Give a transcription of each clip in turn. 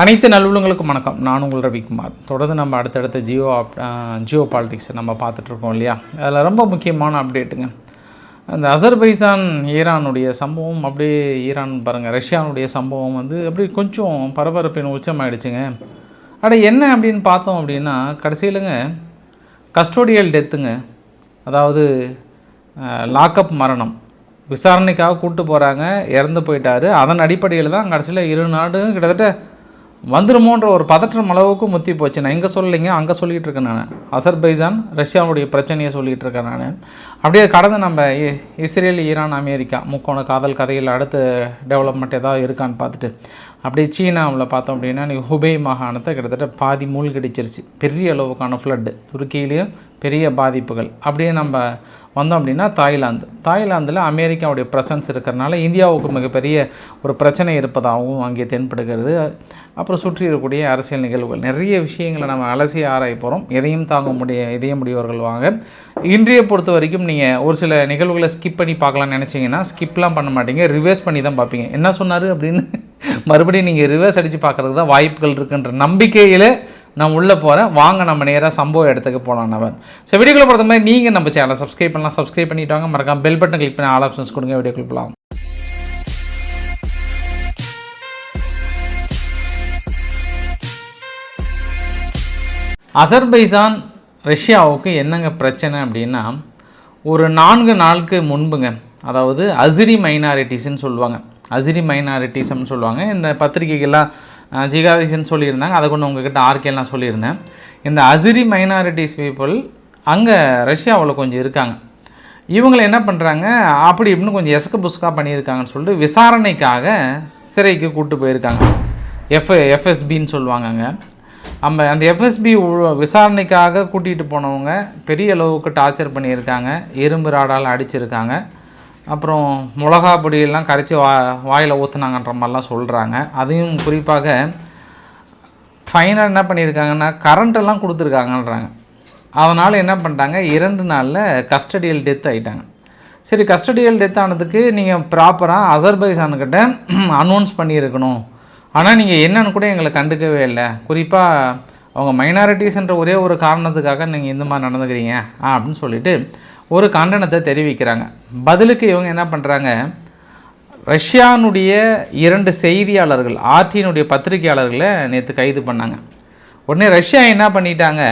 அனைத்து நல்லுள்ளங்களுக்கும் வணக்கம். நான் உங்கள் ரவிக்குமார். தொடர்ந்து நம்ம அடுத்தடுத்த ஜியோ ஆப் ஜியோ பாலிடிக்ஸை நம்ம பார்த்துட்ருக்கோம் இல்லையா? அதில் ரொம்ப முக்கியமான அப்டேட்டுங்க. அந்த அசர்பைசான் ஈரானுடைய சம்பவம் அப்படியே ஈரான் பாருங்கள் ரஷ்யானுடைய சம்பவம் வந்து அப்படி கொஞ்சம் பரபரப்பின் உச்சமாயிடுச்சுங்க. அட என்ன அப்படின்னு பார்த்தோம் அப்படின்னா கடைசியிலங்க கஸ்டோடியல் டெத்துங்க அதாவது லாக்அப் மரணம். விசாரணைக்காக கூப்பிட்டு போகிறாங்க இறந்து போயிட்டார். அதன் அடிப்படையில் தான் கடைசியில் இரு நாடும் கிட்டத்தட்ட வந்துருமோன்ற ஒரு பதற்றம் அளவுக்கு முத்தி போச்சு. நான் இங்கே சொல்லலைங்க அங்கே சொல்லிகிட்டு இருக்கேன் நான். அசர்பைஜான் ரஷ்யாவுடைய பிரச்சனையை சொல்லிகிட்டு இருக்கேன் நான். அப்படியே கடந்து நம்ம இ- இஸ்ரேல் ஈரான் அமெரிக்கா முக்கோண காதல் கதையில் அடுத்து டெவலப்மெண்ட் ஏதாவது இருக்கான்னு பார்த்துட்டு அப்படியே சீனாவில் பார்த்தோம் அப்படின்னா நீ ஹுபை மாகாணத்தை கிட்டத்தட்ட பாதி மூழ்கடிச்சிருச்சு. பெரிய அளவுக்கான ஃப்ளட்டு துருக்கியிலையும் பெரிய பாதிப்புகள். அப்படியே நம்ம வந்தோம் அப்படின்னா தாய்லாந்து. தாய்லாந்தில் அமெரிக்காவுடைய ப்ரெசன்ஸ் இருக்கிறனால இந்தியாவுக்கு மிகப்பெரிய ஒரு பிரச்சனை இருப்பதாகவும் அங்கே தென்படுகிறது. அப்புறம் சுற்றி இருக்கக்கூடிய அரசியல் நிகழ்வுகள். நிறைய விஷயங்களை நம்ம அலசி ஆராய போகிறோம் எதையும் தாங்க முடிய இதய முடியவர்கள் வாங்க. இன்றைய பொறுத்த வரைக்கும் நீங்கள் ஒரு சில நிகழ்வுகளை ஸ்கிப் பண்ணி பார்க்கலாம்னு நினச்சிங்கன்னா ஸ்கிப்லாம் பண்ண மாட்டீங்க. ரிவர்ஸ் பண்ணி தான் பார்ப்பீங்க. என்ன சொன்னார் அப்படின்னு மறுபடியும் நீங்கள் ரிவர்ஸ் அடித்து பார்க்குறதுக்கு தான் வாய்ப்புகள் இருக்குன்ற நம்பிக்கையில் நான் உள்ளே போகிறேன் வாங்க நம்ம நேராக சம்பவ இடத்துக்கு போகலாம் நம்ம ஸோ வீடியோக்குள்ள பொறுத்த மாதிரி நீங்கள் நம்ம சேனலை சப்ஸ்கிரைப் பண்ணலாம். சப்ஸ்கிரைப் பண்ணிட்டு வாங்க. மறக்காம பெல் பட்டன் கிளிக் பண்ணி ஆல் ஆப்ஷன்ஸ் கொடுங்க. வீடியோக்குள்ள போகலாம் அசர்பைசான் ரஷ்யாவுக்கு என்னங்க பிரச்சனை அப்படின்னா ஒரு நான்கு நாளுக்கு முன்புங்க அதாவது அசிரி மைனாரிட்டிஸ்ன்னு சொல்லுவாங்க. அசிரி மைனாரிட்டிஸ்னு சொல்லுவாங்க. இந்த பத்திரிகைகள்லாம் ஜிகாதிசன் சொல்லியிருந்தாங்க. அதை கொண்டு உங்ககிட்ட ஆர்கே நான் சொல்லியிருந்தேன். இந்த அசிரி மைனாரிட்டிஸ் பீப்புள் அங்கே ரஷ்யாவில் கொஞ்சம் இருக்காங்க. இவங்களை என்ன பண்ணுறாங்க அப்படி இப்படின்னு கொஞ்சம் எசக்கு புஸ்கா பண்ணியிருக்காங்கன்னு சொல்லிட்டு விசாரணைக்காக சிறைக்கு கூப்பிட்டு போயிருக்காங்க. எஃப் எஃப்எஸ்பின்னு சொல்லுவாங்கங்க நம்ம அந்த எஃப்எஸ்பி விசாரணைக்காக கூட்டிகிட்டு போனவங்க பெரிய அளவுக்கு டார்ச்சர் பண்ணியிருக்காங்க. இரும்பு ராடால் அடிச்சிருக்காங்க. அப்புறம் மிளகா பொடியெல்லாம் கரைச்சி வா வாயில் ஊற்றுனாங்கன்ற மாதிரிலாம் சொல்கிறாங்க அதையும் குறிப்பாக ஃபைனாக என்ன பண்ணியிருக்காங்கன்னா கரண்ட்டெல்லாம் கொடுத்துருக்காங்கன்றாங்க. அதனால் என்ன பண்ணிட்டாங்க இரண்டு நாளில் கஸ்டடியல் டெத் ஆகிட்டாங்க சரி கஸ்டடியல் டெத் ஆனதுக்கு நீங்கள் ப்ராப்பராக அசர்பைசானுக்கிட்ட அனௌன்ஸ் பண்ணியிருக்கணும். ஆனால் நீங்கள் என்னன்னு கூட எங்களை கண்டுக்கவே இல்லை. குறிப்பாக அவங்க மைனாரிட்டிஸ்ன்ற ஒரே ஒரு காரணத்துக்காக நீங்கள் இந்த மாதிரி நடந்துக்கிறீங்க அப்படின்னு சொல்லிவிட்டு ஒரு கண்டனத்தை தெரிவிக்கிறாங்க. பதிலுக்கு இவங்க என்ன பண்ணுறாங்க ரஷ்யானுடைய இரண்டு செய்தியாளர்கள் ஆர்டியினுடைய பத்திரிகையாளர்களை நேற்று கைது பண்ணாங்க. உடனே ரஷ்யா என்ன பண்ணிட்டாங்க?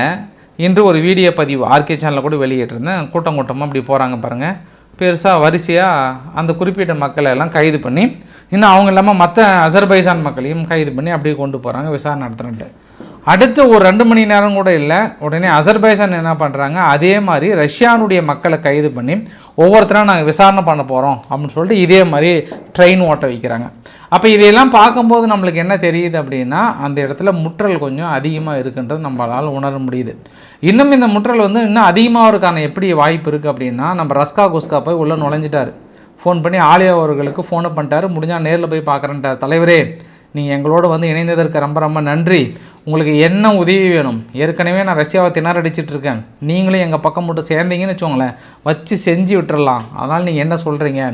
இன்று ஒரு வீடியோ பதிவு ஆர்கே சேனலில் கூட வெளியிட்டிருந்தேன். கூட்டம் கூட்டமாக அப்படி போகிறாங்க பாருங்கள் பெருசாக வரிசையாக அந்த குறிப்பிட்ட மக்களை எல்லாம் கைது பண்ணி இன்னும் அவங்க இல்லாமல் மற்ற அசர்பைசான் மக்களையும் கைது பண்ணி அப்படியே கொண்டு போகிறாங்க விசாரணை நடத்துகிறேன்ட்டு அடுத்து ஒரு ரெண்டு மணி நேரம் கூட இல்லை. உடனே அசர்பைசான் என்ன பண்ணுறாங்க அதே மாதிரி ரஷ்யானுடைய மக்களை கைது பண்ணி ஒவ்வொருத்தரும் நாங்கள் விசாரணை பண்ண போகிறோம் அப்படின்னு சொல்லிட்டு இதே மாதிரி ட்ரெயின் ஓட்ட வைக்கிறாங்க. அப்போ இதையெல்லாம் பார்க்கும்போது நம்மளுக்கு என்ன தெரியுது அப்படின்னா அந்த இடத்துல முற்றல் கொஞ்சம் அதிகமாக இருக்குன்றது நம்மளால் உணர முடியுது. இன்னும் இந்த முற்றல் வந்து இன்னும் அதிகமாகிறதுக்கான எப்படி வாய்ப்பு இருக்குது அப்படின்னா நம்ம ரஸ்கா குஸ்கா போய் உள்ளே நுழைஞ்சிட்டாரு. ஃபோன் பண்ணி ஆலியா அவர்களுக்கு ஃபோனை பண்ணிட்டாரு. முடிஞ்சால் நேரில் போய் பார்க்குறேன்ட்டார் தலைவரே. நீங்கள் எங்களோட வந்து இணைந்ததற்கு ரொம்ப ரொம்ப நன்றி. உங்களுக்கு என்ன உதவி வேணும்? ஏற்கனவே நான் ரஷ்யாவை திணறடிச்சிட்டு இருக்கேன் நீங்களும் எங்கள் பக்கம் மட்டும் சேர்ந்தீங்கன்னு வச்சுக்கோங்களேன். வச்சு செஞ்சு விட்டுறலாம். அதனால் நீங்கள் என்ன சொல்கிறீங்க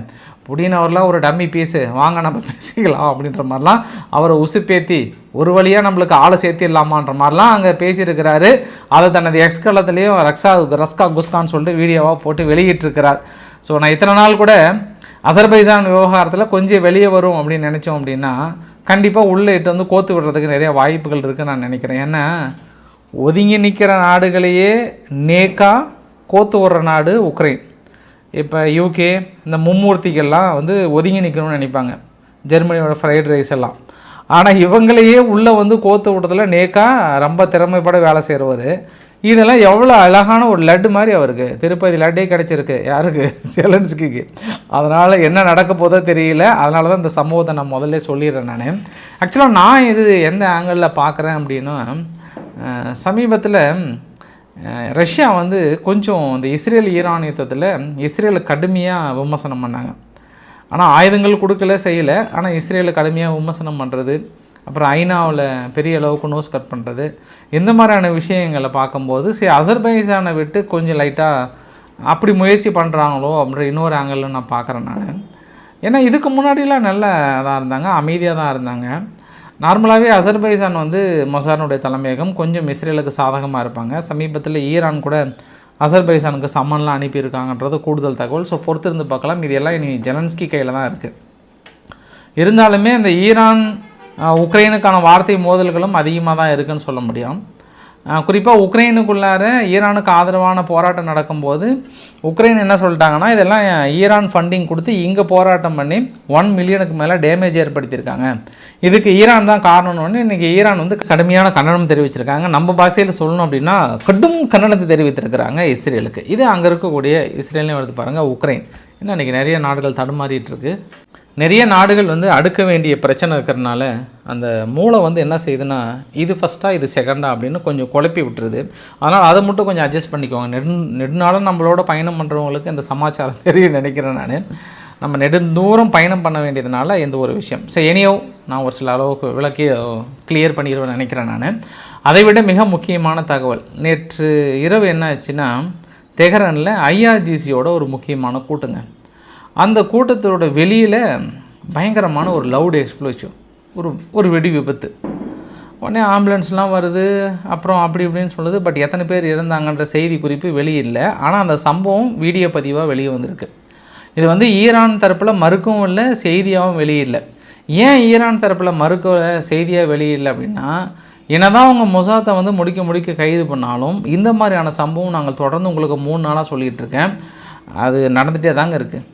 புடினவரெலாம் ஒரு டம்மி பீஸு வாங்க நம்ம பேசிக்கலாம் அப்படின்ற மாதிரிலாம் அவரை உசுப்பேத்தி ஒரு வழியாக நம்மளுக்கு ஆளை சேர்த்திடலாமான்ற மாதிரிலாம் அங்கே பேசியிருக்கிறாரு. அதை தனது எக்ஸ்கலத்துலேயும் ரக்ஷா ரஸ்கா குஸ்கான்னு சொல்லிட்டு வீடியோவாக போட்டு வெளியிட்டிருக்கிறார். ஸோ நான் இத்தனை நாள் கூட அசர்பைசான் விவகாரத்தில் கொஞ்சம் வெளியே வரும் அப்படின்னு நினச்சோம் அப்படின்னா கண்டிப்பாக உள்ளே இட்டு வந்து கோத்து விடுறதுக்கு நிறைய வாய்ப்புகள் இருக்குன்னு நான் நினைக்கிறேன். ஏன்னா ஒதுங்கி நிற்கிற நாடுகளையே நேக்கா கோத்து விடுற நாடு உக்ரைன். இப்போ யூகே இந்த மும்மூர்த்திகள்லாம் வந்து ஒதுங்கி நிற்கணும்னு நினைப்பாங்க. ஜெர்மனியோட ஃப்ரைட் ரைஸ் எல்லாம். ஆனால் இவங்களையே உள்ளே வந்து கோத்து விடுறதுல நேக்கா ரொம்ப திறமைப்பட வேலை செய்கிறவர் இதெல்லாம் எவ்வளோ அழகான ஒரு லட்டு மாதிரி அவருக்கு. திருப்பதி லட்டே கிடச்சிருக்கு யாருக்கு? சேலஞ்சுக்கு அதனால் என்ன நடக்க போதோ தெரியல. அதனால தான் இந்த சம்பவத்தை நான் முதல்ல சொல்லிடுறேன் நான். ஆக்சுவலாக நான் இது எந்த ஆங்கிளில் பார்க்குறேன் அப்படின்னா சமீபத்தில் ரஷ்யா வந்து கொஞ்சம் இந்த இஸ்ரேல் ஈரான் யுத்தத்தில் இஸ்ரேலை கடுமையாக விமர்சனம் பண்ணாங்க. ஆனால் ஆயுதங்கள் கொடுக்கல செய்யலை. ஆனால் இஸ்ரேலை கடுமையாக விமர்சனம் பண்ணுறது அப்புறம் ஐநாவில் பெரிய அளவுக்கு நோஸ் கட் பண்ணுறது இந்த மாதிரியான விஷயங்களை பார்க்கும்போது சரி அசர்பைஜானை விட்டு கொஞ்சம் லைட்டாக அப்படி முயற்சி பண்ணுறாங்களோ அப்படின்ற இன்னொரு ஆங்கிளில் நான் பார்க்குறேன் நான். ஏன்னா இதுக்கு முன்னாடிலாம் நல்ல இதாக இருந்தாங்க அமைதியாக தான் இருந்தாங்க. நார்மலாகவே அசர்பைசான் வந்து மொசானுடைய தலைமையகம் கொஞ்சம் இஸ்ரேலுக்கு சாதகமாக இருப்பாங்க. சமீபத்தில் ஈரான் கூட அசர்பைசானுக்கு சம்மன்லாம் அனுப்பியிருக்காங்கன்றது கூடுதல் தகவல். ஸோ பொறுத்திருந்து பார்க்கலாம். இது எல்லாம் இனி ஜெலன்ஸ்கி கையில் தான் இருக்குது இருந்தாலுமே அந்த ஈரான் உக்ரைனுக்கான வார்த்தை மோதல்களும் அதிகமாக தான் இருக்குன்னு சொல்ல முடியும். குறிப்பாக உக்ரைனுக்குள்ளார ஈரானுக்கு ஆதரவான போராட்டம் நடக்கும்போது உக்ரைன் என்ன சொல்லிட்டாங்கன்னா இதெல்லாம் ஈரான் ஃபண்டிங் கொடுத்து இங்கே போராட்டம் பண்ணி ஒன் மில்லியனுக்கு மேலே டேமேஜ் ஏற்படுத்தியிருக்காங்க. இதுக்கு ஈரான் தான் காரணம்னு இன்றைக்கி ஈரான் வந்து கடுமையான கண்டனம் தெரிவிச்சிருக்காங்க. நம்ம பாஷையில் சொல்லணும் அப்படின்னா கடும் கண்டனத்தை தெரிவித்திருக்கிறாங்க இஸ்ரேலுக்கு. இது அங்கே இருக்கக்கூடிய இஸ்ரேலையும் எடுத்து பாருங்கள் உக்ரைன். இன்னும் இன்றைக்கி நிறைய நாடுகள் தடுமாறிட்டுருக்கு நிறைய நாடுகள் வந்து அடுக்க வேண்டிய பிரச்சனை இருக்கிறனால அந்த மூளை வந்து என்ன செய்யுதுன்னா இது ஃபஸ்ட்டாக இது செகண்டா அப்படின்னு கொஞ்சம் குழப்பி விட்டுருது. அதனால் அதை மட்டும் கொஞ்சம் அட்ஜஸ்ட் பண்ணிக்கோங்க. நெடு நெடுநாளும் நம்மளோட பயணம் பண்ணுறவங்களுக்கு இந்த சமாச்சாரம் தெரியும் நினைக்கிறேன் நான். நம்ம நெடுந்தூரம் பயணம் பண்ண வேண்டியதுனால எந்த ஒரு விஷயம். சரி எனியோ நான் ஒரு சில அளவுக்கு விளக்கி கிளியர் பண்ணிடுவேன் நினைக்கிறேன் நான். அதை விட மிக முக்கியமான தகவல். நேற்று இரவு என்ன ஆச்சுன்னா தெஹரனில் ஐஆர்ஜிசியோட ஒரு முக்கியமான கூட்டங்க. அந்த கூட்டத்தோட வெளியில் பயங்கரமான ஒரு லவுடு எக்ஸ்ப்ளோஷன் ஒரு ஒரு வெடி விபத்து. உடனே ஆம்புலன்ஸ்லாம் வருது அப்புறம் அப்படி இப்படின்னு சொல்லுது பட் எத்தனை பேர் இருந்தாங்கன்ற செய்தி குறிப்பு வெளியில்லை ஆனால் அந்த சம்பவம் வீடியோ பதிவாக வெளியே வந்திருக்கு. இது வந்து ஈரான் தரப்பில் மறுக்கவும் இல்லை செய்தியாகவும் வெளியே இல்லை. ஏன் ஈரான் தரப்பில் மறுக்க செய்தியாக வெளியில்லை அப்படின்னா என்னதான் அவங்க மொசாத்தை வந்து முடிக்க முடிக்க கைது பண்ணாலும் இந்த மாதிரியான சம்பவம் நாங்கள் தொடர்ந்து உங்களுக்கு மூணு நாளாக சொல்லிகிட்டு இருக்கேன். அது நடந்துகிட்டே தாங்க இருக்குது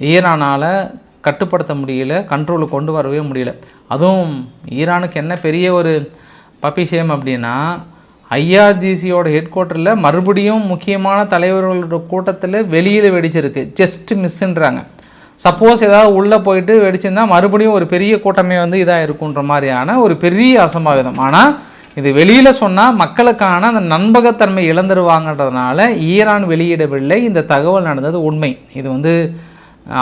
ஈரானால் கட்டுப்படுத்த முடியல கண்ட்ரோலுக்கு கொண்டு வரவே முடியல. அதுவும் ஈரானுக்கு என்ன பெரிய ஒரு பப்பிஷேம் அப்படின்னா ஐஆர்ஜிசியோட ஹெட் குவார்ட்டரில் மறுபடியும் முக்கியமான தலைவர்களோட கூட்டத்தில் வெளியில் வெடிச்சிருக்கு. ஜஸ்ட் மிஸ்ஸுன்றாங்க சப்போஸ் ஏதாவது உள்ளே போயிட்டு வெடிச்சிருந்தா மறுபடியும் ஒரு பெரிய கூட்டமே வந்து இதாக இருக்குன்ற மாதிரியான ஒரு பெரிய அசம்பாவிதம். ஆனால் இது வெளியில் சொன்னால் மக்களுக்கான அந்த நண்பகத்தன்மை இழந்துருவாங்கன்றதுனால ஈரான் வெளியிடவில்லை. இந்த தகவல் நடந்தது உண்மை. இது வந்து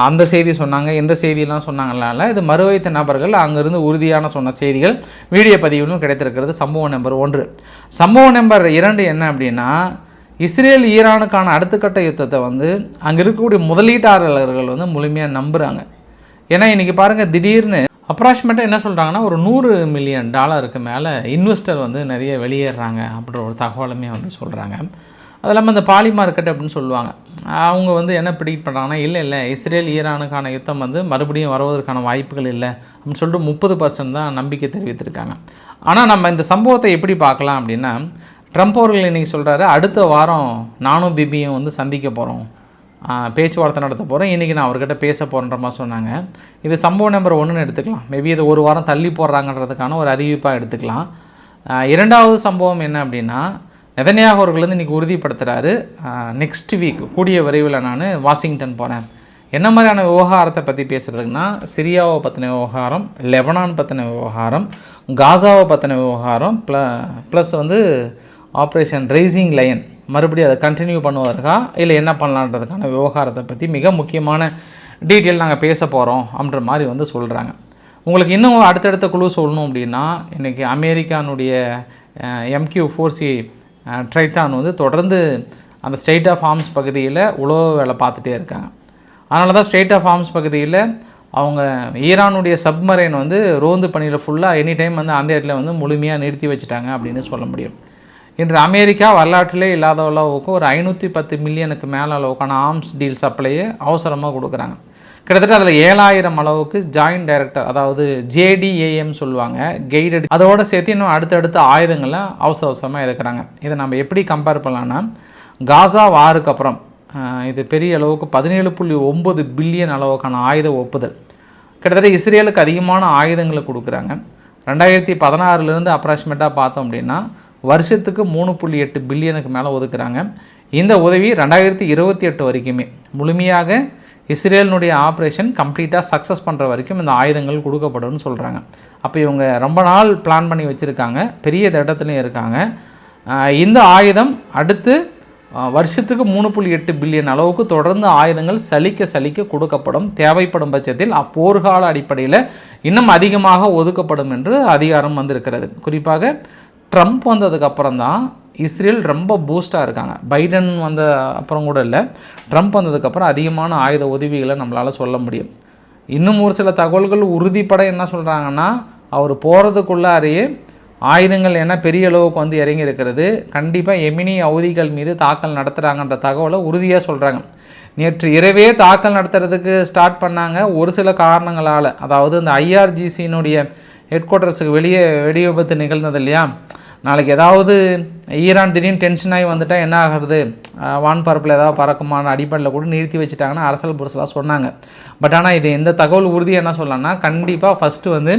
அந்த செய்தி சொன்னாங்க எந்த செய்தியெல்லாம் சொன்னாங்களால இது மறுவைத்த நபர்கள் அங்கிருந்து உறுதியான சொன்ன செய்திகள் வீடியோ பதிவிலும் கிடைத்திருக்கிறது. சம்பவம் நம்பர் ஒன்று. சம்பவம் நம்பர் இரண்டு என்ன அப்படின்னா இஸ்ரேல் ஈரானுக்கான அடுத்த கட்ட யுத்தத்தை வந்து அங்கே இருக்கக்கூடிய முதலீட்டாளர்கள் வந்து முழுமையாக நம்புகிறாங்க ஏன்னா இன்றைக்கி பாருங்கள் திடீர்னு அப்ராக்சிமேட்டாக என்ன சொல்கிறாங்கன்னா ஒரு நூறு மில்லியன் டாலருக்கு மேலே இன்வெஸ்டர் வந்து நிறைய வெளியேறாங்க அப்படின்ற ஒரு தகவலுமே வந்து சொல்கிறாங்க அது இல்லாமல் இந்த பாலி மார்க்கெட் அப்படின்னு சொல்லுவாங்க. அவங்க வந்து என்ன ப்ரிடிக்ட் பண்ணுறாங்கன்னா இல்லை இல்லை இஸ்ரேல் ஈரானுக்கான யுத்தம் வந்து மறுபடியும் வருவதற்கான வாய்ப்புகள் இல்லை அப்படின்னு சொல்லிட்டு முப்பது பர்சன்ட் தான் நம்பிக்கை தெரிவித்திருக்காங்க. ஆனால் நம்ம இந்த சம்பவத்தை எப்படி பார்க்கலாம் அப்படின்னா ட்ரம்ப் அவர்கள் இன்றைக்கி சொல்கிறாரு அடுத்த வாரம் நானும் பிபியும் வந்து சந்திக்க போகிறோம் பேச்சுவார்த்தை நடத்த போகிறேன் இன்றைக்கி நான் அவர்கிட்ட பேச போகிறேன்ற மாதிரி சொன்னாங்க. இது சம்பவம் நம்பர் ஒன்றுன்னு எடுத்துக்கலாம். மேபி இது ஒரு வாரம் தள்ளி போடுறாங்கன்றதுக்கான ஒரு அறிவிப்பாக எடுத்துக்கலாம். இரண்டாவது சம்பவம் என்ன அப்படின்னா எதனையாக அவர்கள் வந்து இன்றைக்கி உறுதிப்படுத்துகிறாரு நெக்ஸ்ட் வீக் கூடிய விரைவில் நான் வாஷிங்டன் போகிறேன் என்ன மாதிரியான விவகாரத்தை பற்றி பேசுகிறதுக்குன்னா சிரியாவை பற்றின விவகாரம் லெபனான் பற்றின விவகாரம் காசாவை பற்றின விவகாரம் ப்ள ப்ளஸ் வந்து ஆப்ரேஷன் ரைசிங் லைன் மறுபடியும் அதை கண்டினியூ பண்ணுவதற்கா இல்லை என்ன பண்ணலான்றதுக்கான விவகாரத்தை பற்றி மிக முக்கியமான டீட்டெயில் நாங்கள் பேச போகிறோம் அப்படின்ற மாதிரி வந்து சொல்கிறாங்க உங்களுக்கு இன்னும் அடுத்தடுத்த குழு சொல்லணும் அப்படின்னா இன்றைக்கி அமெரிக்கானுடைய எம்கியூ ஃபோர் சி ட்ரைட்டான் வந்து தொடர்ந்து அந்த ஸ்டேட் ஆஃப் ஆர்ம்ஸ் பகுதியில் உழவு வேலை பார்த்துட்டே இருக்காங்க. அதனால தான் ஸ்டேட் ஆஃப் ஆர்ம்ஸ் பகுதியில் அவங்க ஈரானுடைய சப்மரைன் வந்து ரோந்து பணியில் ஃபுல்லாக எனி டைம் வந்து அந்த இடத்துல வந்து முழுமையாக நிறுத்தி வச்சுட்டாங்க அப்படின்னு சொல்ல முடியும். இன்று அமெரிக்கா வரலாற்றிலே இல்லாத அளவுக்கு ஒரு ஐநூற்றி பத்து மில்லியனுக்கு மேலே அளவுக்கான ஆர்ம்ஸ் டீல் சப்ளையை அவசரமாக கொடுக்குறாங்க. கிட்டத்தட்ட அதில் ஏழாயிரம் அளவுக்கு ஜாயிண்ட் டைரக்டர் அதாவது ஜேடிஏஎம் சொல்லுவாங்க கைடட் அதோட சேர்த்து இன்னும் அடுத்தடுத்த ஆயுதங்களை அவசர அவசரமாக இருக்கிறாங்க இதை நம்ம எப்படி கம்பேர் பண்ணலான்னா காசா வாருக்கு அப்புறம் இது பெரிய அளவுக்கு பதினேழு புள்ளி ஒம்பது பில்லியன் அளவுக்கான ஆயுத ஒப்புதல். கிட்டத்தட்ட இஸ்ரேலுக்கு அதிகமான ஆயுதங்களை கொடுக்குறாங்க. ரெண்டாயிரத்தி பதினாறுலேருந்து அப்ராக்சிமேட்டாக பார்த்தோம் அப்படின்னா வருஷத்துக்கு மூணு புள்ளி எட்டு பில்லியனுக்கு மேலே ஒதுக்குறாங்க. இந்த உதவி ரெண்டாயிரத்தி இருபத்தி எட்டு வரைக்குமே முழுமையாக இஸ்ரேலினுடைய ஆப்ரேஷன் கம்ப்ளீட்டாக சக்ஸஸ் பண்ணுற வரைக்கும் இந்த ஆயுதங்கள் கொடுக்கப்படும்னு சொல்கிறாங்க அப்போ இவங்க ரொம்ப நாள் பிளான் பண்ணி வச்சுருக்காங்க. பெரிய திட்டத்துலையும் இருக்காங்க. இந்த ஆயுதம் அடுத்து வருஷத்துக்கு மூணு புள்ளி எட்டு பில்லியன் அளவுக்கு தொடர்ந்து ஆயுதங்கள் சலிக்க சலிக்க கொடுக்கப்படும். தேவைப்படும் பட்சத்தில் அப்போர்கால அடிப்படையில் இன்னும் அதிகமாக ஒதுக்கப்படும் என்று அதிகாரம் வந்திருக்கிறது. குறிப்பாக ட்ரம்ப் வந்ததுக்கப்புறம் தான் இஸ்ரேல் ரொம்ப பூஸ்ட்டாக இருக்காங்க. பைடன் வந்த அப்புறம் கூட இல்லை. ட்ரம்ப் வந்ததுக்கப்புறம் அதிகமான ஆயுத உதவிகளை நம்மளால் சொல்ல முடியும். இன்னும் ஒரு சில தகவல்கள் உறுதிப்பட என்ன சொல்கிறாங்கன்னா அவர் போகிறதுக்குள்ளாரையே ஆயுதங்கள் என்ன பெரிய அளவுக்கு வந்து இறங்கி இருக்கிறது. கண்டிப்பாக எமினி அவதிகள் மீது தாக்கல் நடத்துகிறாங்கன்ற தகவலை உறுதியாக சொல்கிறாங்க நேற்று இரவே தாக்கல் நடத்துறதுக்கு ஸ்டார்ட் பண்ணாங்க. ஒரு சில காரணங்களால். அதாவது இந்த ஐஆர்ஜிசியினுடைய ஹெட் குவார்ட்டர்ஸுக்கு வெளியே வெடி விபத்து நிகழ்ந்தது இல்லையா? நாளைக்கு ஏதாவது ஈரான் திடீர்னு டென்ஷன் ஆகி வந்துட்டால் என்ன ஆகிறது? வான்பரப்பில் வான் பரப்பில் ஏதாவது பறக்குமான அடிப்படையில் கூட நிறுத்தி வச்சுட்டாங்கன்னா அரசியல் புரசலாக சொன்னாங்க. பட் ஆனால் இது எந்த தகவல் உறுதி என்ன சொல்லலாம்னா கண்டிப்பாக ஃபஸ்ட்டு வந்து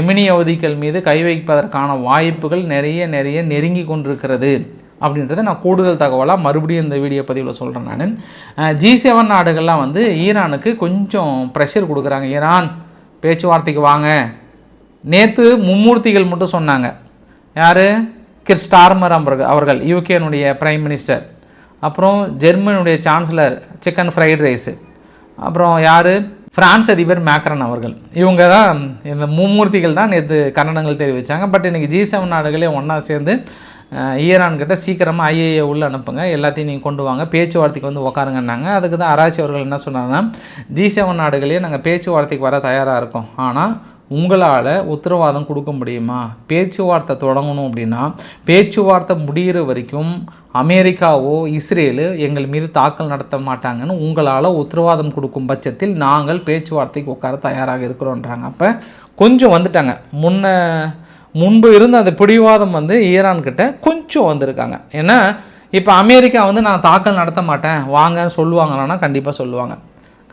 எமினி அவதிகள் மீது கை வைப்பதற்கான வாய்ப்புகள் நிறைய நிறைய நெருங்கி கொண்டிருக்கிறது அப்படின்றத நான் கூடுதல் தகவலாக மறுபடியும் இந்த வீடியோ பதிவில் சொல்கிறேன் நான். ஜி செவன் நாடுகள்லாம் வந்து ஈரானுக்கு கொஞ்சம் ப்ரெஷர் கொடுக்குறாங்க. ஈரான் பேச்சுவார்த்தைக்கு வாங்க. நேற்று மும்மூர்த்திகள் மட்டும் சொன்னாங்க. யார்? கிறிஸ்டார்மர் அவர்கள் அவர்கள் யூகேனுடைய பிரைம் மினிஸ்டர் அப்புறம் ஜெர்மனுடைய சான்சலர் சிக்கன் ஃப்ரைட் ரைஸு அப்புறம் யார்? ஃப்ரான்ஸ் அதிபர் மேக்ரன் அவர்கள். இவங்க தான் இந்த மும்மூர்த்திகள் தான் நேற்று கன்னடங்கள் தெரிவித்தாங்க பட் இன்றைக்கி ஜி செவன் நாடுகளே ஒன்றா சேர்ந்து ஈரான்கிட்ட சீக்கிரமாக ஐஏஏ உள்ளே அனுப்புங்க. எல்லாத்தையும் நீங்கள் கொண்டு வாங்க. பேச்சுவார்த்தைக்கு வந்து உக்காருங்கன்னாங்க. அதுக்கு தான் அராச்சி அவர்கள் என்ன சொன்னாங்கன்னா ஜி செவன் நாடுகளே நாங்கள் பேச்சுவார்த்தைக்கு வர தயாராக இருக்கோம். ஆனால் உங்களால் உத்தரவாதம் கொடுக்க முடியுமா? பேச்சுவார்த்தை தொடங்கணும் அப்படின்னா பேச்சுவார்த்தை முடிகிற வரைக்கும் அமெரிக்காவோ இஸ்ரேலு எங்கள் மீது தாக்கல் நடத்த மாட்டாங்கன்னு உங்களால் உத்தரவாதம் கொடுக்கும் பட்சத்தில் நாங்கள் பேச்சுவார்த்தைக்கு உட்கார தயாராக இருக்கிறோன்றாங்க. அப்போ கொஞ்சம் வந்துட்டாங்க. முன்ன முன்பு இருந்த அந்த பிடிவாதம் வந்து ஈரான்கிட்ட கொஞ்சம் வந்திருக்காங்க. ஏன்னா இப்போ அமெரிக்கா வந்து நான் தாக்கல் நடத்த மாட்டேன் வாங்கன்னு சொல்லுவாங்களான்னா கண்டிப்பாக சொல்லுவாங்க.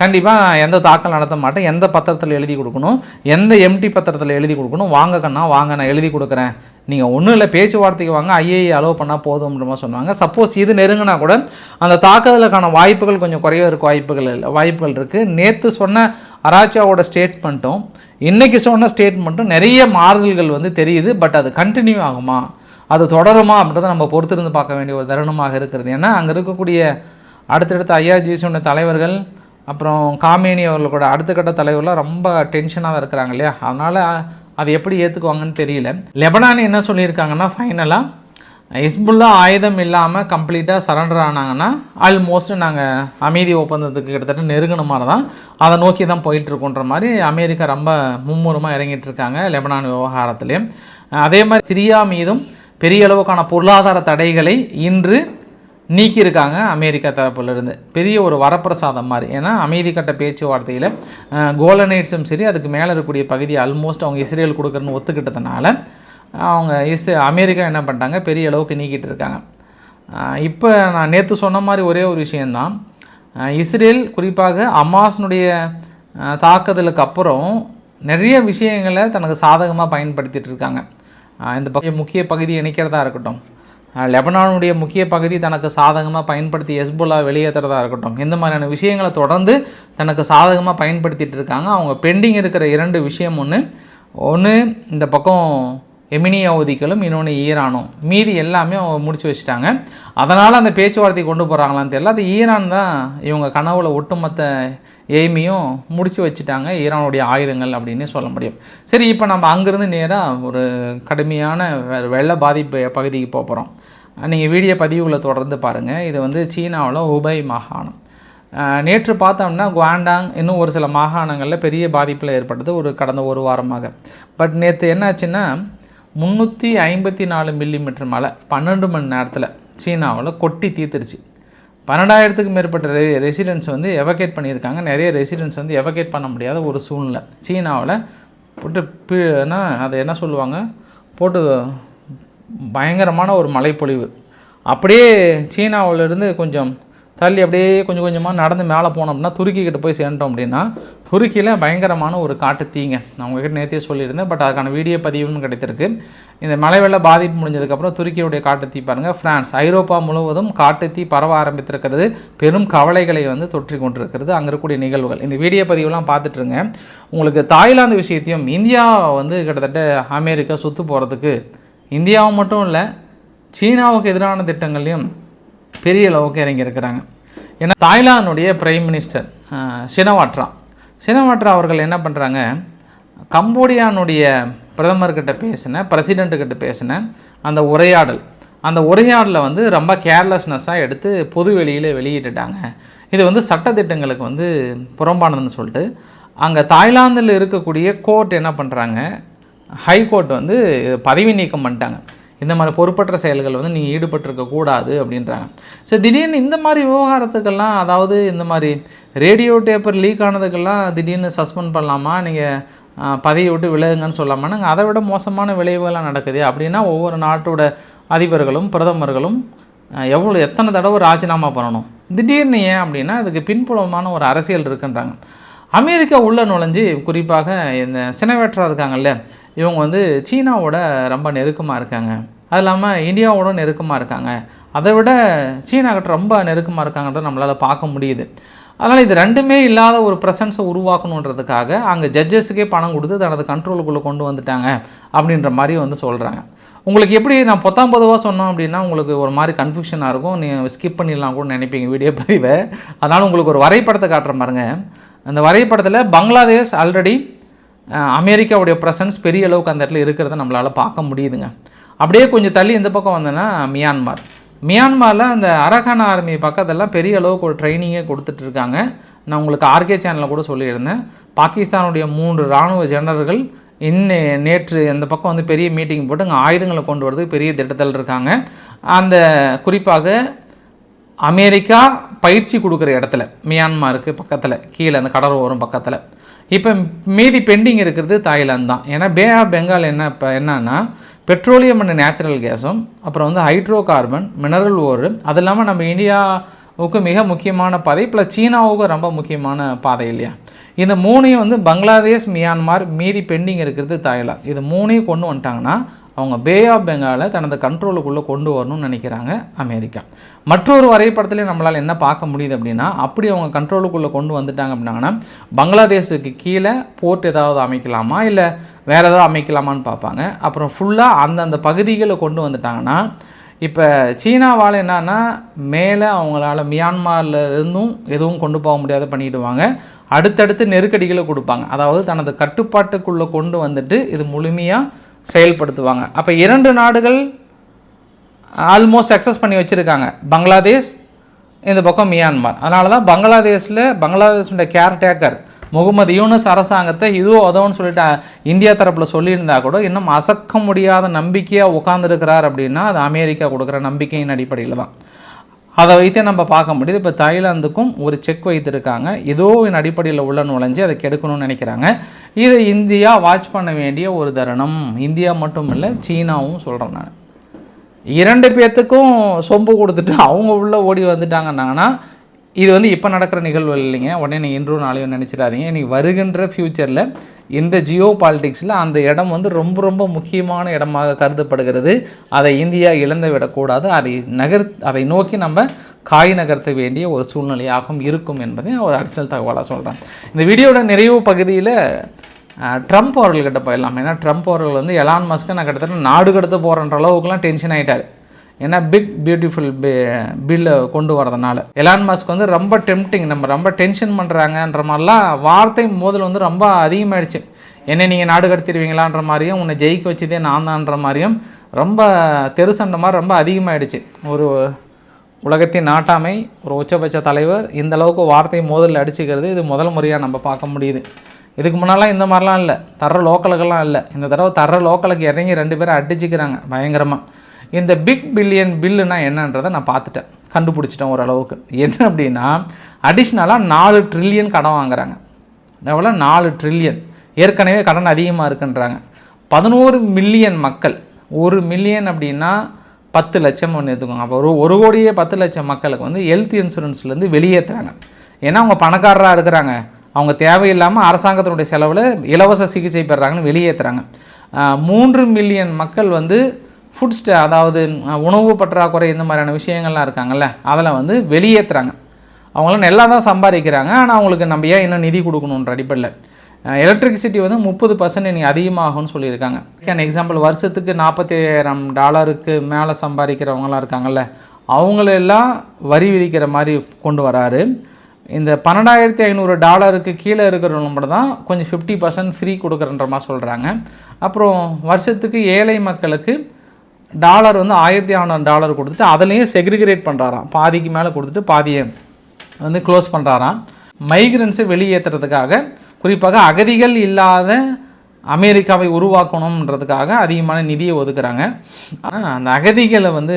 கண்டிப்பாக எந்த தாக்கல் நடத்த மாட்டேன். எந்த பத்திரத்தில் எழுதி கொடுக்கணும்? எந்த எம்டி பத்திரத்தில் எழுதி கொடுக்கணும்? வாங்க கண்ணா வாங்க நான் எழுதி கொடுக்குறேன். நீங்கள் ஒன்றும் இல்லை பேச்சுவார்த்தைக்கு வாங்க. ஐஏஐ அலோவ் பண்ணால் போதும்ன்ற மாதிரி சொன்னாங்க. சப்போஸ் இது நெருங்கினா கூட அந்த தாக்குதலுக்கான வாய்ப்புகள் கொஞ்சம் குறைய இருக்க வாய்ப்புகள் இல்லை வாய்ப்புகள் இருக்குது நேற்று சொன்ன அராச்சாவோட ஸ்டேட்மெண்ட்டும் இன்றைக்கி சொன்ன ஸ்டேட்மெண்ட்டும் நிறைய மாறுதல்கள் வந்து தெரியுது. பட் அது கண்டினியூ ஆகுமா? அது தொடருமா? அப்படின்றத நம்ம பொறுத்திருந்து பார்க்க வேண்டிய ஒரு தருணமாக இருக்கிறது. ஏன்னா அங்கே இருக்கக்கூடிய அடுத்தடுத்த ஐஆர்ஜிசியோட தலைவர்கள் அப்புறம் காமேனி அவர்கள் கூட அடுத்த கட்ட தலைவர்லாம் ரொம்ப டென்ஷனாக தான் இருக்கிறாங்க இல்லையா? அதனால் அது எப்படி ஏற்றுக்குவாங்கன்னு தெரியல. லெபனான் என்ன சொல்லியிருக்காங்கன்னா ஃபைனலாக ஹிஸ்புல்லா ஆயுதம் இல்லாமல் கம்ப்ளீட்டாக சரண்டர் ஆனாங்கன்னா ஆல்மோஸ்ட் நாங்கள் அமைதி ஒப்பந்தத்துக்கு கிட்டத்தட்ட நெருங்கின மாதிரி தான் அதை நோக்கி தான் போயிட்டுருக்கோன்ற மாதிரி அமெரிக்கா ரொம்ப மும்முரமாக இறங்கிட்டு இருக்காங்க லெபனான் விவகாரத்துலேயும் அதே மாதிரி சிரியா மீதும் பெரிய அளவுக்கான பொருளாதார தடைகளை இன்று நீக்கியிருக்காங்க அமெரிக்கா தரப்புலேருந்து பெரிய ஒரு வரப்பிரசாதம் மாதிரி. ஏன்னா அமைதி பேச்சுவார்த்தையில் கோலனைட்ஸும் சரி அதுக்கு மேலே இருக்கக்கூடிய பகுதி ஆல்மோஸ்ட் அவங்க இஸ்ரேல் கொடுக்குறன்னு ஒத்துக்கிட்டதுனால அவங்க இஸ் அமெரிக்கா என்ன பண்ணிட்டாங்க? பெரிய அளவுக்கு நீக்கிட்டு இருக்காங்க. இப்போ நான் நேற்று சொன்ன மாதிரி ஒரே ஒரு விஷயந்தான் இஸ்ரேல் குறிப்பாக அமாஸ்னுடைய தாக்குதலுக்கு அப்புறம் நிறைய விஷயங்களை தனக்கு சாதகமாக பயன்படுத்திட்டு இருக்காங்க. இந்த பகுதி முக்கிய பகுதி இணைக்கிறதா இருக்கட்டும். லெபனானுடைய முக்கிய பகுதி தனக்கு சாதகமாக பயன்படுத்தி எஸ்புல்லா வெளியேற்றுறதா இருக்கட்டும். இந்த மாதிரியான விஷயங்களை தொடர்ந்து தனக்கு சாதகமாக பயன்படுத்திட்டு இருக்காங்க. அவங்க பெண்டிங் இருக்கிற இரண்டு விஷயம் ஒன்று ஒன்று இந்த பக்கம் எமினி அவதிகளும் இன்னொன்று ஈரானும். மீதி எல்லாமே அவங்க முடிச்சு வச்சுட்டாங்க. அதனால் அந்த பேச்சுவார்த்தை கொண்டு போகிறாங்களான்னு தெரியல. அது ஈரான் தான் இவங்க கனவுல ஒட்டுமொத்த எய்மையும் முடிச்சு வச்சுட்டாங்க. ஈரானுடைய ஆயுதங்கள் அப்படின்னு சொல்ல முடியும். சரி இப்போ நம்ம அங்கேருந்து நேராக ஒரு கடுமையான வெ- வெள்ள பாதிப்பு பகுதிக்கு போக போகிறோம் நீங்கள் வீடியோ பதிவுகளை தொடர்ந்து பாருங்கள் இது வந்து சீனாவில் உபை மாகாணம். நேற்று பார்த்தோம்னா குவாண்டாங் இன்னும் ஒரு சில மாகாணங்களில் பெரிய பாதிப்பில் ஏற்பட்டது ஒரு கடந்த ஒரு வாரமாக. பட் நேற்று என்னாச்சுன்னா முந்நூற்றி ஐம்பத்தி நாலு மில்லிமீட்டர் மழை பன்னெண்டு மணி நேரத்தில் சீனாவில் கொட்டி தீர்த்துருச்சு. பன்னெண்டாயிரத்துக்கு மேற்பட்ட ரெ ரெசிடென்ட்ஸ் வந்து எவகேட் பண்ணியிருக்காங்க. நிறைய ரெசிடென்ட்ஸ் வந்து எவகேட் பண்ண முடியாத ஒரு சூழ்நிலை. சீனாவில் போட்டு பீனா அதை என்ன சொல்லுவாங்க? போட்டு பயங்கரமான ஒரு மழைப்பொழிவு. அப்படியே சீனாவிலேருந்து கொஞ்சம் தள்ளி அப்படியே கொஞ்சம் கொஞ்சமாக நடந்து மேலே போனோம்னா துருக்கி போய் சேர்ந்தோம் அப்படின்னா துருக்கியில் பயங்கரமான ஒரு காட்டு தீங்க. நான் உங்ககிட்ட நேற்றே சொல்லியிருந்தேன். பட் அதுக்கான வீடியோ பதிவுன்னு கிடைத்திருக்கு. இந்த மழை வெள்ள பாதிப்பு முடிஞ்சதுக்கப்புறம் துருக்கியுடைய காட்டு தீ பாருங்கள் ஃப்ரான்ஸ். ஐரோப்பா முழுவதும் காட்டு தீ பரவ ஆரம்பித்திருக்கிறது. பெரும் கவலைகளை வந்து தொற்றி கொண்டிருக்கிறது அங்கே இருக்கக்கூடிய நிகழ்வுகள். இந்த வீடியோ பதிவுலாம் பார்த்துட்ருங்க உங்களுக்கு தாய்லாந்து விஷயத்தையும் இந்தியா வந்து கிட்டத்தட்ட அமெரிக்கா சுற்று போகிறதுக்கு இந்தியாவும் மட்டும் இல்லை சீனாவுக்கு எதிரான திட்டங்கள்லையும் பெரிய அளவுக்கு இறங்கியிருக்கிறாங்க. ஏன்னா தாய்லாந்துடைய பிரைம் மினிஸ்டர் சினவாட்ரா சினவாட்ரா அவர்கள் என்ன பண்ணுறாங்க கம்போடியானுடைய பிரதமர்கிட்ட பேசின பிரசிடெண்ட்டுக்கிட்ட பேசின அந்த உரையாடல் அந்த உரையாடலை வந்து ரொம்ப கேர்லெஸ்னஸ்ஸாக எடுத்து பொது வெளியில் வெளியிட்டுட்டாங்க. இது வந்து சட்டத்திட்டங்களுக்கு வந்து புறம்பானதுன்னு சொல்லிட்டு அங்கே தாய்லாந்தில் இருக்கக்கூடிய கோர்ட் என்ன பண்ணுறாங்க ஹைகோர்ட் வந்து பதவி நீக்கம் பண்ணிட்டாங்க. இந்த மாதிரி பொறுப்பற்ற செயல்கள் வந்து நீங்கள் ஈடுபட்டிருக்க கூடாது அப்படின்றாங்க. ஸோ திடீர்னு இந்த மாதிரி விவகாரத்துக்கெல்லாம் அதாவது இந்த மாதிரி ரேடியோ டேப்பர் லீக் ஆனதுக்கெல்லாம் திடீர்னு சஸ்பெண்ட் பண்ணலாமா? நீங்கள் பதவி விட்டு விலகுங்கன்னு சொல்லாமா நாங்கள் அதை விட மோசமான விளைவுகள்லாம் நடக்குது. அப்படின்னா ஒவ்வொரு நாட்டோட அதிபர்களும் பிரதமர்களும் எவ்வளோ எத்தனை தடவை ராஜினாமா பண்ணணும்? திடீர்னு ஏன் அப்படின்னா அதுக்கு பின்புலமான ஒரு அரசியல் இருக்குன்றாங்க. அமெரிக்கா உள்ளே நுழைஞ்சு குறிப்பாக இந்த சினவேற்றா இருக்காங்கல்ல இவங்க வந்து சீனாவோட ரொம்ப நெருக்கமாக இருக்காங்க. அது இல்லாமல் இந்தியாவோட நெருக்கமாக இருக்காங்க. அதை விட சீனா கிட்ட ரொம்ப நெருக்கமாக இருக்காங்கன்றத நம்மளால் பார்க்க முடியுது. அதனால் இது ரெண்டுமே இல்லாத ஒரு ப்ரெசன்ஸை உருவாக்கணுன்றதுக்காக அங்கே ஜட்ஜஸுக்கே பணம் கொடுத்து தனது கண்ட்ரோலுக்குள்ளே கொண்டு வந்துட்டாங்க அப்படின்ற மாதிரி வந்து சொல்கிறாங்க உங்களுக்கு எப்படி நான் பத்தாம் பொதுவாக சொன்னோம் அப்படின்னா உங்களுக்கு ஒரு மாதிரி கன்ஃபியூஷனாக இருக்கும். நீங்கள் ஸ்கிப் பண்ணிடலாம் கூட நினைப்பீங்க வீடியோ பதிவை. அதனால் உங்களுக்கு ஒரு வரைபடத்தை காட்டுற பாருங்க. அந்த வரைபடத்தில் பங்களாதேஷ் ஆல்ரெடி அமெரிக்காவுடைய ப்ரெசன்ஸ் பெரிய அளவுக்கு அந்த இடத்துல இருக்கிறத நம்மளால் பார்க்க முடியுதுங்க. அப்படியே கொஞ்சம் தள்ளி இந்த பக்கம் வந்தோன்னா மியான்மார். மியான்மாரில் அந்த அரகான ஆர்மி பக்கத்தெல்லாம் பெரிய அளவுக்கு ஒரு ட்ரைனிங்கே கொடுத்துட்ருக்காங்க நான் உங்களுக்கு ஆர்கே சேனலில் கூட சொல்லியிருந்தேன். பாகிஸ்தானுடைய மூன்று இராணுவ ஜெனரல்கள் இன்னே நேற்று அந்த பக்கம் வந்து பெரிய மீட்டிங் போட்டு அங்கே ஆயுதங்களை கொண்டு வரதுக்கு பெரிய திட்டத்தில் இருக்காங்க. அந்த குறிப்பாக அமெரிக்கா பயிற்சி கொடுக்குற இடத்துல மியான்மாருக்கு பக்கத்தில் கீழே அந்த கடலோரம் பக்கத்தில். இப்போ மீதி பெண்டிங் இருக்கிறது தாய்லாந்து தான். ஏன்னா பே ஆஃப் பெங்கால் என்ன இப்போ என்னன்னா பெட்ரோலியம் அண்ட் நேச்சுரல் கேஸும் அப்புறம் வந்து ஹைட்ரோ கார்பன் மினரல் ஓரு அது இல்லாமல் நம்ம இந்தியாவுக்கு மிக முக்கியமான பாதை ப்ளஸ் சீனாவுக்கும் ரொம்ப முக்கியமான பாதை இல்லையா? இந்த மூணையும் வந்து பங்களாதேஷ் மியான்மார் மீதி பெண்டிங் இருக்கிறது தாய்லாந்து. இது மூணையும் கொண்டு வந்துட்டாங்கன்னா அவங்க பே ஆஃப் பெங்காலை தனது கண்ட்ரோலுக்குள்ளே கொண்டு வரணும்னு நினைக்கிறாங்க அமெரிக்கா. மற்றொரு வரைபடத்துலேயே நம்மளால் என்ன பார்க்க முடியுது அப்படின்னா அப்படி அவங்க கண்ட்ரோலுக்குள்ளே கொண்டு வந்துட்டாங்க அப்படின்னாங்கன்னா பங்களாதேஷுக்கு கீழே போர்ட் ஏதாவது அமைக்கலாமா? இல்லை வேறு ஏதாவது அமைக்கலாமான்னு பார்ப்பாங்க. அப்புறம் ஃபுல்லாக அந்தந்த பகுதிகளை கொண்டு வந்துட்டாங்கன்னா இப்போ சீனாவால் என்னன்னா மேலே அவங்களால மியான்மாரில் இருந்தும் எதுவும் கொண்டு போக முடியாத பண்ணிடுவாங்க. அடுத்தடுத்து நெருக்கடிகளை கொடுப்பாங்க. அதாவது தனது கட்டுப்பாட்டுக்குள்ளே கொண்டு வந்துட்டு இது முழுமையாக செயல்படுத்துவாங்க. அப்போ இரண்டு நாடுகள் ஆல்மோஸ்ட் சக்ஸஸ் பண்ணி வச்சுருக்காங்க. பங்களாதேஷ் இந்த பக்கம் மியான்மார். அதனால தான் பங்களாதேஷில் பங்களாதேஷோட கேர்டேக்கர் முகமது யூனஸ் அரசாங்கத்தை இதுவோ அதோன்னு சொல்லிட்டு இந்தியா தரப்பில் சொல்லியிருந்தா கூட இன்னும் அசக்க முடியாத நம்பிக்கையாக உட்காந்துருக்கிறார் அப்படின்னா அது அமெரிக்கா கொடுக்குற நம்பிக்கையின் அடிப்படையில் தான் அதை வைத்தே நம்ம பார்க்க முடியுது. இப்போ தாய்லாந்துக்கும் ஒரு செக் வைத்திருக்காங்க. ஏதோ என் அடிப்படையில் உள்ள நுழைஞ்சு அதை கெடுக்கணும்னு நினைக்கிறாங்க. இதை இந்தியா வாட்ச் பண்ண வேண்டிய ஒரு தருணம். இந்தியா மட்டும் இல்லை சீனாவும் சொல்கிறேன் நான். இரண்டு பேர்த்துக்கும் சொம்பு கொடுத்துட்டு அவங்க உள்ளே ஓடி வந்துட்டாங்கன்னாங்கன்னா இது வந்து இப்போ நடக்கிற நிகழ்வு இல்லைங்க. உடனே நீங்கள் இன்றும் நாளையும் நினச்சிடாதீங்க. இன்றைக்கி வருகின்ற ஃப்யூச்சரில் இந்த ஜியோ பாலிடிக்ஸில் அந்த இடம் வந்து ரொம்ப ரொம்ப முக்கியமான இடமாக கருதப்படுகிறது. அதை இந்தியா இழந்து விடக்கூடாது அதை நகர் அதை நோக்கி நம்ம காய் நகர்த்த வேண்டிய ஒரு சூழ்நிலையாகவும் இருக்கும் என்பதை ஒரு அரசியல் தகவலாக சொல்கிறேன் இந்த வீடியோட நிறைவு பகுதியில் ட்ரம்ப் அவர்கள்கிட்ட போயிடலாம். ஏன்னா ட்ரம்ப் அவர்கள் வந்து எலான் மஸ்க்கு நான் கிட்டத்தட்ட நாடு கடத்த போகிறன்ற அளவுக்குலாம் டென்ஷன் ஆகிட்டார் ஏன்னா பிக் பியூட்டிஃபுல் பில்லை கொண்டு வரதுனால. எலான் மாஸ்க் வந்து ரொம்ப டெம்டிங் நம்ம ரொம்ப டென்ஷன் பண்ணுறாங்கன்ற மாதிரிலாம் வார்த்தை மோதல் வந்து ரொம்ப அதிகமாகிடுச்சு என்ன நீங்கள் நாடு கடத்திடுவீங்களான்ற மாதிரியும் உன்னை ஜெயிக்க வச்சதே நான் தான்ற மாதிரியும் ரொம்ப தெரு சண்டை மாதிரி ரொம்ப அதிகமாகிடுச்சு ஒரு உலகத்தின் நாட்டாமை ஒரு உச்சபட்ச தலைவர் இந்த அளவுக்கு வார்த்தை மோதலில் அடிச்சுக்கிறது இது முதல் முறையாக நம்ம பார்க்க முடியுது. இதுக்கு முன்னாலாம் இந்த மாதிரிலாம் இல்லை. தர லோக்கலுக்கெல்லாம் இல்லை. இந்த தடவை தர்ற லோக்கலுக்கு இறங்கி ரெண்டு பேரும் அடிச்சுக்கிறாங்க பயங்கரமாக இந்த பிக் பில்லியன் பில்லுனா என்னன்றதை நான் பார்த்துட்டேன். கண்டுபிடிச்சிட்டேன் ஓரளவுக்கு. என்ன அப்படின்னா அடிஷ்னலாக நாலு ட்ரில்லியன் கடன் வாங்குறாங்க. எவ்வளோ நாலு ட்ரில்லியன் ஏற்கனவே கடன் அதிகமாக இருக்குன்றாங்க. பதினோரு மில்லியன் மக்கள். ஒரு மில்லியன் அப்படின்னா பத்து லட்சம் ஒன்று எடுத்துக்கோங்க. அப்போ ஒரு ஒரு கோடியே பத்து லட்சம் மக்களுக்கு வந்து ஹெல்த் இன்சூரன்ஸ்லேருந்து வெளியேற்றுறாங்க ஏன்னா அவங்க பணக்காரராக இருக்கிறாங்க. அவங்க தேவையில்லாமல் அரசாங்கத்தினுடைய செலவில் இலவச சிகிச்சை பெறுறாங்கன்னு வெளியேற்றுறாங்க மூன்று மில்லியன் மக்கள் வந்து ஃபுட் ஸ்டே அதாவது உணவு பற்றாக்குறை இந்த மாதிரியான விஷயங்கள்லாம் இருக்காங்கல்ல அதில் வந்து வெளியேற்றுறாங்க அவங்களாம் நல்லா தான் சம்பாதிக்கிறாங்க. ஆனால் அவங்களுக்கு நம்ம ஏன் இன்னும் நிதி கொடுக்கணுன்ற அடிப்படையில். எலக்ட்ரிசிட்டி வந்து முப்பது பர்சன்ட் இனி அதிகமாகும்னு சொல்லியிருக்காங்க. கேன் எக்ஸாம்பிள் வருஷத்துக்கு நாற்பத்தி ஐயாயிரம் டாலருக்கு மேலே சம்பாதிக்கிறவங்களாம் இருக்காங்கல்ல அவங்களெல்லாம் வரி விதிக்கிற மாதிரி கொண்டு வராரு. இந்த பன்னெண்டாயிரத்தி ஐநூறு டாலருக்கு கீழே இருக்கிறவங்க மட்டும் தான் கொஞ்சம் ஃபிஃப்டி பர்சன்ட் ஃப்ரீ கொடுக்குறன்ற மாதிரி சொல்கிறாங்க அப்புறம் வருஷத்துக்கு ஏழை மக்களுக்கு டாலர் வந்து ஆயிரத்தி அறநூறு டாலர் கொடுத்துட்டு அதுலேயும் செக்ரிகரேட் பண்ணுறாராம் பாதிக்கு மேலே கொடுத்துட்டு பாதியை வந்து க்ளோஸ் பண்ணுறாராம் மைக்ரன்ஸை வெளியேற்றுறதுக்காக குறிப்பாக அகதிகள் இல்லாத அமெரிக்காவை உருவாக்கணுன்றதுக்காக அதிகமான நிதியை ஒதுக்குறாங்க. ஆனால் அந்த அகதிகளை வந்து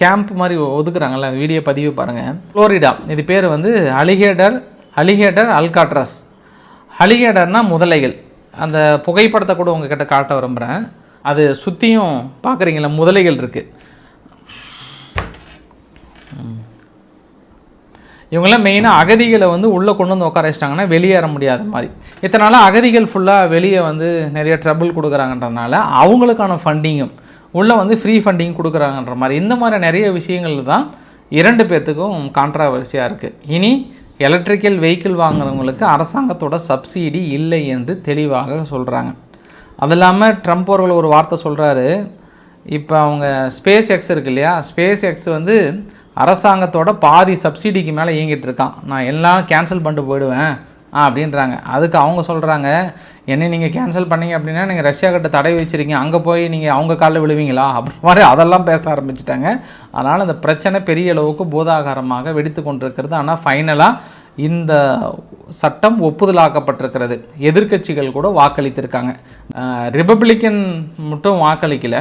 கேம்ப் மாதிரி ஒதுக்குறாங்கல்ல அந்த வீடியோ பதிவு பாருங்கள் ஃப்ளோரிடா இது பேர் வந்து அலிகேடர் அலிகேடர் அல்காட்ரஸ் அலிகேடர்னால் முதலைகள். அந்த புகைப்படத்தை கூட உங்ககிட்ட காட்ட விரும்புகிறேன் அது சுற்றியும் பார்க்குறீங்களா முதலைகள் இருக்குது இவங்களாம் மெயினாக அகதிகளை வந்து உள்ளே கொண்டு வந்து உட்கார வச்சிட்டாங்கன்னா வெளியேற முடியாத மாதிரி. இத்தனை நாளாக அகதிகள் ஃபுல்லாக வெளியே வந்து நிறைய ட்ரபிள் கொடுக்குறாங்கன்றனால அவங்களுக்கான ஃபண்டிங்கும் உள்ளே வந்து ஃப்ரீ ஃபண்டிங் கொடுக்குறாங்கன்ற மாதிரி. இந்த மாதிரி நிறைய விஷயங்கள் தான் இரண்டு பேர்த்துக்கும் கான்ட்ராவர்சியாக இருக்குது இனி எலக்ட்ரிக்கல் வெஹிக்கிள் வாங்குறவங்களுக்கு அரசாங்கத்தோட சப்சிடி இல்லை என்று தெளிவாக சொல்கிறாங்க அது இல்லாமல் ட்ரம்ப் அவர்கள் ஒரு வார்த்தை சொல்கிறாரு இப்போ அவங்க ஸ்பேஸ் எக்ஸ் இருக்கு இல்லையா? ஸ்பேஸ் எக்ஸ் வந்து அரசாங்கத்தோட பாதி சப்சிடிக்கு மேலே இயங்கிட்டு இருக்கான். நான் எல்லாம் கேன்சல் பண்ணிட்டு போயிடுவேன் அப்படின்றாங்க. அதுக்கு அவங்க சொல்கிறாங்க என்ன நீங்கள் கேன்சல் பண்ணீங்க அப்படின்னா நீங்கள் ரஷ்யா கிட்ட தடை வச்சிருக்கீங்க. அங்கே போய் நீங்கள் அவங்க காலில் விழுவீங்களா? அப்படி மாதிரி அதெல்லாம் பேச ஆரம்பிச்சிட்டாங்க. அதனால் அந்த பிரச்சனை பெரிய அளவுக்கு பூதாகாரமாக வெடித்து கொண்டிருக்கிறது. ஆனால் ஃபைனலாக இந்த சட்டம் ஒப்புதலாக்கப்பட்டிருக்கிறது. எதிர்க்கட்சிகள் கூட வாக்களித்திருக்காங்க. ரிப்பப்ளிக்கன் மட்டும் வாக்களிக்கலை.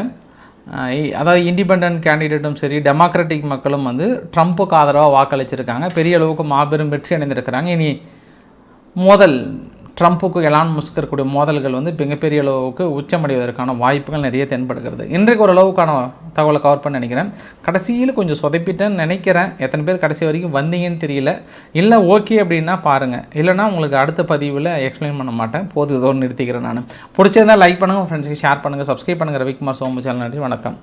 அதாவது இண்டிபெண்ட் கேண்டிடேட்டும் சரி டெமோக்ராட்டிக் மக்களும் வந்து ட்ரம்ப்புக்கு ஆதரவாக வாக்களிச்சிருக்காங்க. பெரிய அளவுக்கு மாபெரும் வெற்றி அடைந்திருக்கிறாங்க. இனி மோதல் ட்ரம்ப்புக்கும் எலான் முஸ்க் இருக்கக்கூடிய மோதல்கள் வந்து மிகப்பெரிய அளவுக்கு உச்சமடைவதற்கான வாய்ப்புகள் நிறைய தென்படுகிறது. இன்றைக்கு ஓரளவுக்கான தகவலை கவர் பண்ண நினைக்கிறேன். கடைசியில் கொஞ்சம் சொதப்பிட்டேன்னு நினைக்கிறேன். எத்தனை பேர் கடைசி வரைக்கும் வந்தீங்கன்னு தெரியல. இல்லை ஓகே அப்படின்னா பாருங்கள் இல்லைன்னா உங்களுக்கு அடுத்த பதிவில் எக்ஸ்பிளைன் பண்ண மாட்டேன். போது இதோடு நிறுத்திக்கிறேன் நான். பிடிச்சிருந்தால் லைக் பண்ணுங்கள் ஃப்ரெண்ட்ஸுக்கு ஷேர் பண்ணுங்கள் சப்ஸ்கிரைப் பண்ணுங்கள் ரவிக்குமார் சோமு சேனல் நன்றி வணக்கம்.